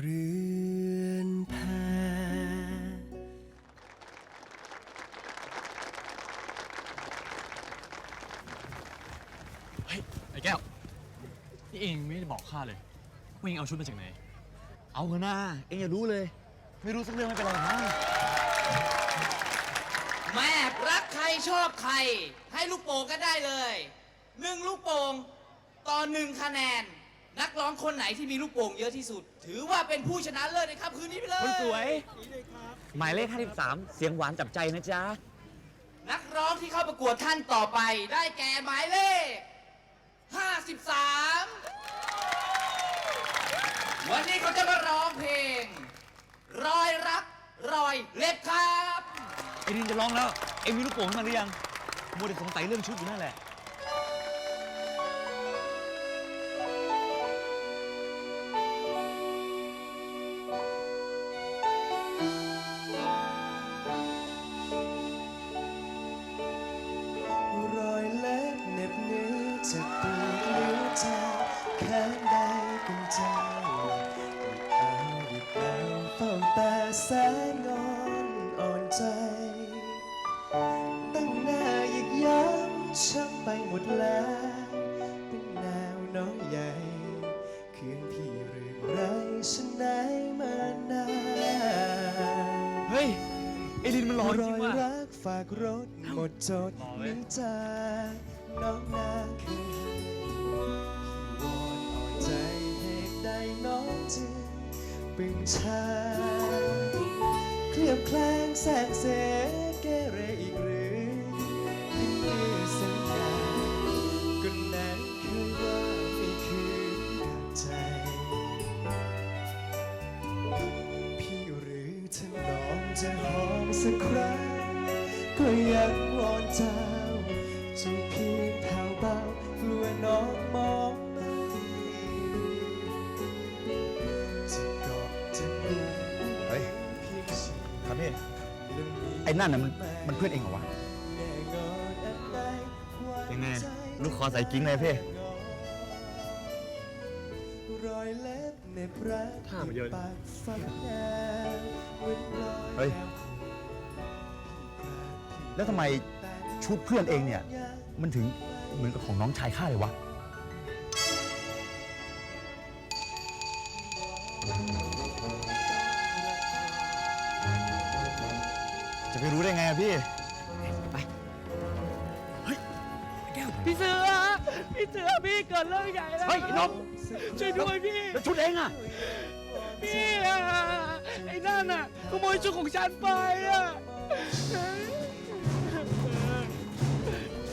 เรือนแพเฮ้ย ไอ้แก้ว นี่เองไม่ได้บอกข้าเลยว่าเองเอาชุดมาจากไหน เอาเถอะนะเองอย่ารู้เลย ไม่รู้สักเรื่องไม่เป็นไรนะแม่รักใครชอบใคร ให้ลูกโป่งก็ได้เลยหนึ่งลูกโป่งต่อหนึ่งคะแนน นักร้องคนไหนที่มีลูกโป่งเยอะที่สุด ถือว่าเป็นผู้ชนะเลิศในค่ำคืนนี้ไปเลยคนสวย หมายเลข 53 เสียงหวานจับใจนะจ๊ะ นักร้องที่เข้าประกวดท่านต่อไป ได้แก่หมายเลข 53 วันนี้เขาจะมาร้องเพลง รอยรัก รอยเล็บครับ ไอ้ดินจะร้องแล้ว เองมีลูกโป่งขึ้นมาหรือยังมัวแต่สงสัยเรื่องชุดอยู่นั่นแหละ หมดแล้วเป็นแนวน้อยใหญ่เคืองพี่เรื่องไรฉันไหนมานานเฮ้ย ไอ้ดินมันหล่อจรริองยว่ะ รักฝากรถหมดจดหล่อเว้ยน้ำตาน้องนางคืนวอนอ่อนใจเหตุใดน้องจึงปึงชา เคลียบแคลงแสงเสเจะหอมสักครั้ง ก็ยังวอนเจ้าจะเพียงแผ่วเบากลัวน้องมองไม่จะกอดจะกุมเฮ้ยเพียงฉันครับพี่และมีไอ้นั่นน่ะมันมันเพื่อนเองเหรอวะ แน่นอนอันใดความเป็นไงใจลูกคอใส่กิ้งเลยพี่ รอยเล็บเหน็บรักท่ามันเยอะ ปากฟันแนวเหมือนรอยเฮ้ยแล้วทำไมชุดเพื่อนเองเนี่ย มันถึงเหมือนกับของน้องชายข้าเลยวะ จะไปรู้ได้ไงอะพี่ พี่เสือ พี่เสือพี่เกิดเรื่องใหญ่แล้ว เฮ้ยนก ช่วยด้วยพี่ แล้วชุดเองอะพี่อะไอ้นั่นน่ะขโมยชุดของฉันไปอะ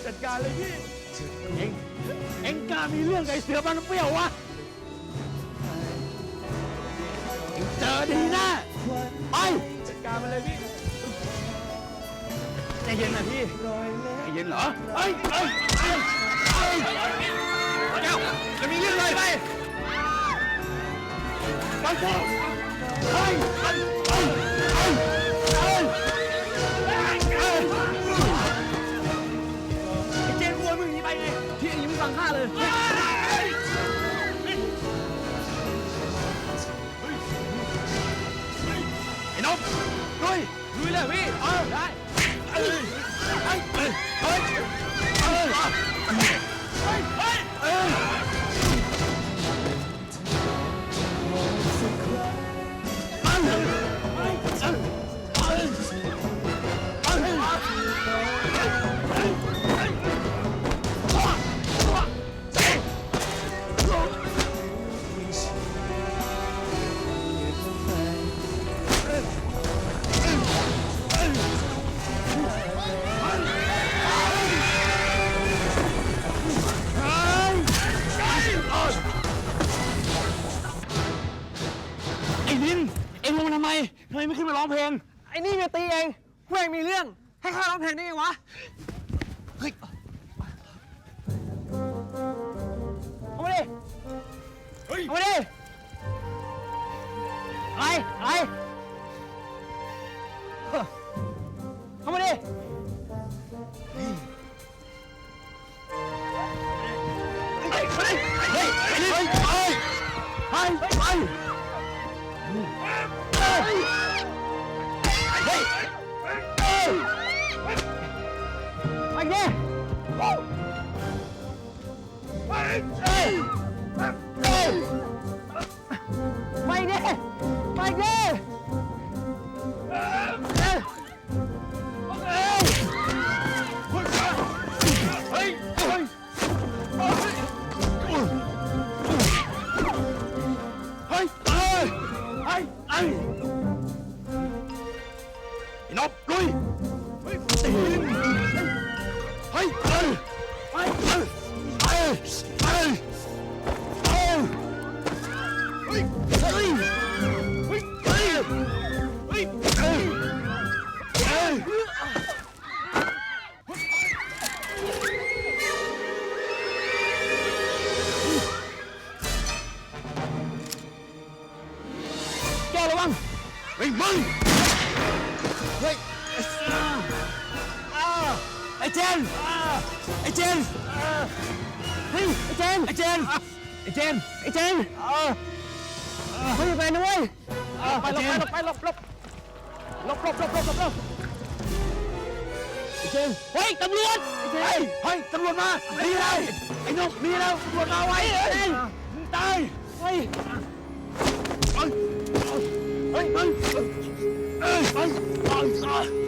จัดการเลยพี่ เอ็งเอ็งกล้ามีเรื่องกับไอ้เสือมันเปรี้ยววะเอ็งเจอดีแน่ไปจัดการมันเลยพี่ ใจเย็นนะพี่รอยเล็บใจเย็นเหรอเฮ้ยเฮ้ยเฮ้ยเฮ้ย เจนวัวมึงหนีไปไงพี่ยังไม่ฟังข้าเลย ไอ้นกลุยลุยเลยพี่เออได้เอ้ยเฮ้ยเฮ้ยเฮ้ยเฮ้ย ไมทำไมไม่ขึ้นมาร้องเพลง ไอ้นี่มาตีเองพวกเองมีเรื่อง ให้ข้าร้องเพลงได้ไงวะ เฮ้ย เอามาดิ เฮ้ย เอามาดิ อะไร อะไร ไปเด้ไปเอ้ยเอ้ยไปเด้ไปเด้เอ้ยเอ้ยเฮ้ยเฮ้ยเฮ้ยเฮ้ยเฮ้ยเฮ้ย อ้เจนเฮ้ยไอ้เจนไอ้เจนไอ้เจนไอ้เจนเฮ้ยไปนะเว้ยไปหลบไปหลบไปหลบหลบหลบหลบหลบหลบหลบไอ้เจนเฮ้ยตำรวจไอ้เจนเฮ้ยตำรวจมาดีแล้วไอ้นกดีแล้วตำรวจมาไว้เฮ้ยมึงตายเฮ้ยเฮ้ยเฮ้ยเฮ้ยเอ้ย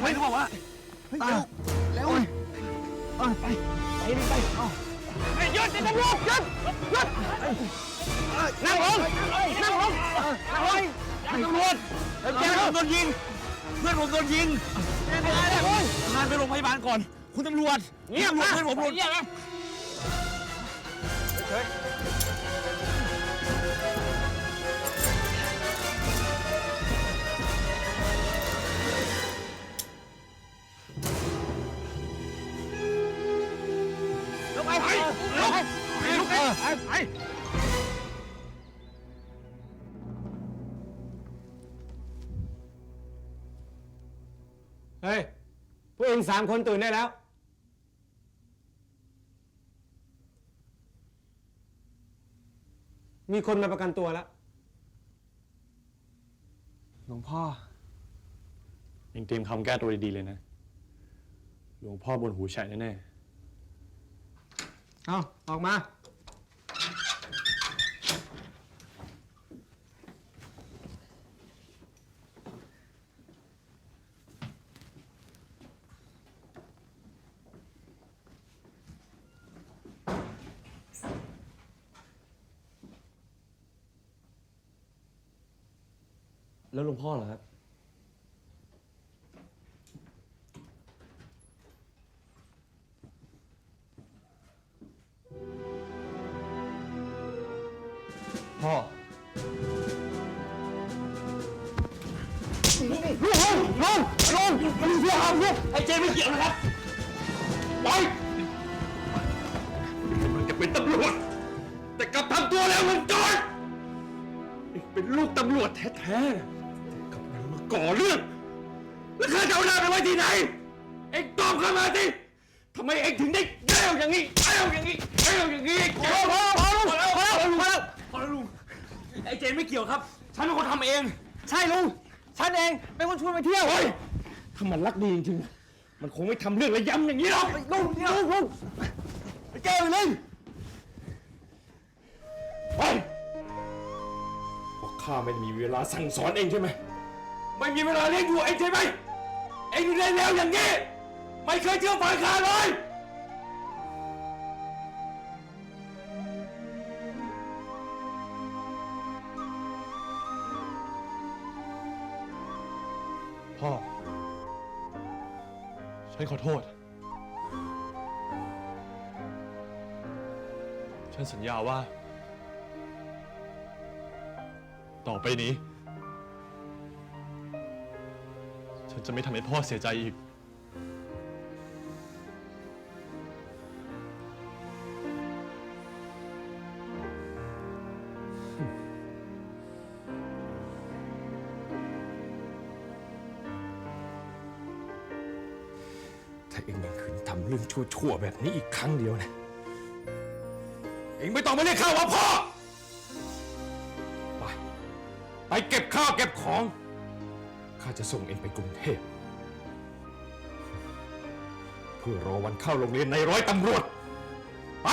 ไว้เขาบอกว่าเฮ้ยเร็วเร็วเออไปไปดิไปเอาเฮ้ยหยุดไอ้ตำรวจหยุดหยุดนั่งลงนั่งลงนั่งลงไอ้ตำรวจเพื่อนผมโดนยิง เพื่อนผมโดนยิงเป็นอะไรเนี่ยพาไปโรงพยาบาลก่อน คุณตำรวจเงียบนะเพื่อนผมโดนเงียบนะ ลุกลุกไปไปเฮ้ย พวกเองสามคนตื่นได้แล้ว มีคนมาประกันตัวแล้ว หลวงพ่อ เองเตรียมคำแก้ตัวดีๆเลยนะ หลวงพ่อบนหูแฉะแน่ เอาออกมา แล้วหลวงพ่อเหรอครับ ไอ้เจไม่เกี่ยวนะครับมันจะเป็นตำรวจ แต่กลับทำตัวแล้วมันจอนเองเป็นลูกตำรวจแท้ๆกลับมันมาก่อเรื่อง แล้วข้าจะเอาหน้าไปไว้ที่ไหน เองตอบเข้ามาสิทำไมเองถึงได้เลี้ยวอย่างนี้เลี้ยวอย่างนี้เลี้ยวอย่างนี้พอแล้วพอแล้วพอแล้วพอแล้วพอแล้วลุงไอ้เจนไม่เกี่ยวครับ ฉันเป็นคนทำเอง ใช่ลุง ฉันเองเป็นคนชวนไปเที่ยวเฮ้ย ถ้ามันรักดีจริงๆ มันคงไม่ทำเรื่องระยำอย่างนี้หรอกลุงลุงลุงแก้วเลยเฮ้ยพวกข้าไม่ได้มีเวลาสั่งสอนเองใช่ไหม ไม่มีเวลาเลี้ยงดูเองใช่ไหม เองอยู่ในแล้วอย่างนี้ ไม่เคยเชื่อฟังข้าเลยพ่อ ฉันขอโทษ ฉันสัญญาว่า ต่อไปนี้ ฉันจะไม่ทำให้พ่อเสียใจอีก ถ้าเองยังขืนทำเรื่องชั่วๆแบบนี้อีกครั้งเดียวนะ เองไม่ต้องมาเรียกข้าว่าพ่อ ไป ไปเก็บข้าวเก็บของ ข้าจะส่งเองไปกรุงเทพ เพื่อรอวันเข้าโรงเรียนในร้อยตำรวจ ไป